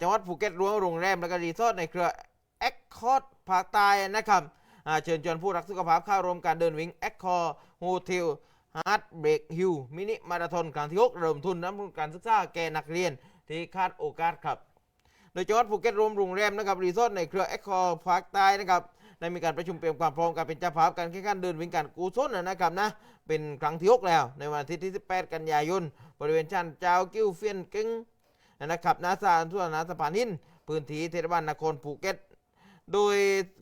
จังหวัดภูเก็ตรวมโรงแรมและก็รีสอร์ทในเครือแอคคอร์ดภาคใต้นะครับเชิญชวนผู้รักสุขภาพเข้าร่วมการเดินวิ่งแอคคอร์โฮเทลฮาร์ดเบรกฮิลมินิมาราธอนครั้งที่6เริ่มทุนน้ำทุนการศึกษาแก่นักเรียนที่คาดโอกาสครับ โดยจังหวัดภูเก็ตรวมโรงแรมนะครับรีสอร์ทในเครือแอคคอร์ภาคใต้นะครับได้มีการประชุมเตรียมความพร้อมการเป็นเจ้าภาพการแข่งขันเดินวิ่งการกุศลนะครับนะเป็นครั้งที่6แล้ว ในวันอาทิตย์ที่ 18 กันยายนบริเวณชั้นเจ้ากิ้วเฟียนกึง นะครับนาซาทั่วนาสะพานินพื้นที่เทศบาลนครภูเก็ต โดย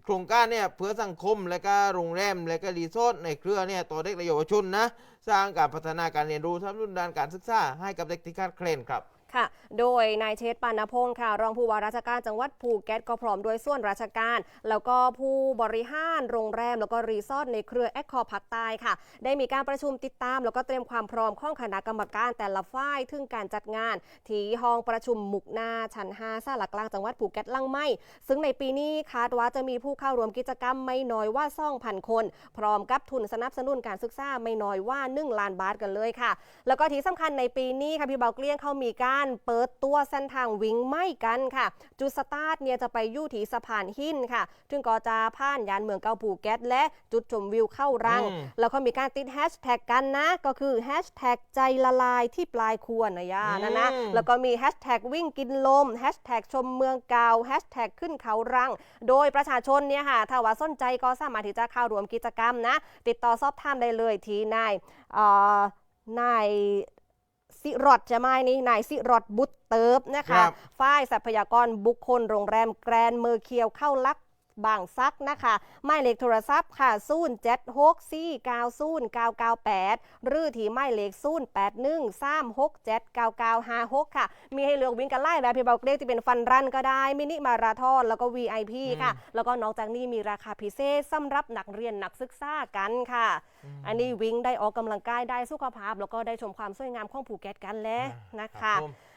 โครงการเนี่ยเพื่อสังคมและก็โรงแรมและก็รีสอร์ทในเครือเนี่ยต่อเด็กและเยาวชนนะสร้างการพัฒนาการเรียนรู้ทั้งรุ่นด้านการศึกษาให้กับเด็กที่ขาดแคลนครับ ค่ะ โดยนายเชษปานพงศ์ค่ะ รองผู้ว่าราชการจังหวัดภูเก็ตก็พร้อมด้วยส่วนราชการ แล้วก็ผู้บริหารโรงแรม แล้วก็รีสอร์ทในเครือแอคคอร์ภาคใต้ค่ะ ได้มีการประชุมติดตาม แล้วก็เตรียมความพร้อมของคณะกรรมการแต่ละฝ่ายถึงการจัดงาน ที่ห้องประชุมมุกนาชั้น5ซาลากลางจังหวัดภูเก็ตลังไม่ ซึ่งในปีนี้คาดว่าจะมีผู้เข้าร่วมกิจกรรมไม่น้อยว่า2,000 คน พร้อมกับทุนสนับสนุนการศึกษาไม่น้อยว่า1ล้านบาทกันเลยค่ะ แล้วก็ที่สำคัญในปีนี้ค่ะพี่เบาเกลี้ยงเขามีการเปิดตัวเส้นทางวิ่งไม่กันค่ะ จุดสตาร์ทเนี่ยจะไปอยู่ที่สะพานหินค่ะซึ่งก็จะผ่านยานเมืองเกาภูเก็ตและจุดชมวิวเข้ารังอืมแล้วก็มีการติดแฮชแท็กกันนะ ก็คือแฮชแท็กใจละลายที่ปลายควรนะยานะนะแล้วก็มีแฮชแท็กวิ่งกินลมแฮชแท็กชมเมืองเก่าแฮชแท็กขึ้นเขารัง โดยประชาชนเนี่ยค่ะถ้าว่าสนใจก็สามารถที่จะเข้าร่วมกิจกรรมนะ ติดต่อสอบถามได้เลยที่นายเอ่อนาย สิรอดจะไม่นี่นายสิรอดบุตรเติบนะครัคะบฝ่ายทรัพยากรบุคคลโรงแรมแกรนเมอร์เคียวเข้าลัก บางซักนะคะหมายเลขโทรศัพท์ค่ะ0 7 6 4 9 0 9 9 8หรือที่หมายเลข0 8 1 3 6 7 9 9 5 6ค่ะ มีให้เลือกวิ่งกันไล่แบบพี่บอกเรียกที่เป็นฟันรันก็ได้ มินิมาราธอนแล้วก็ VIP ค่ะ แล้วก็นอกจากนี้มีราคาพิเศษสำหรับนักเรียนนักศึกษากันค่ะ อันนี้วิ่งได้ออกกำลังกายได้สุขภาพ แล้วก็ได้ชมความสวยงามของภูเก็ตกันแล้วนะคะรับผม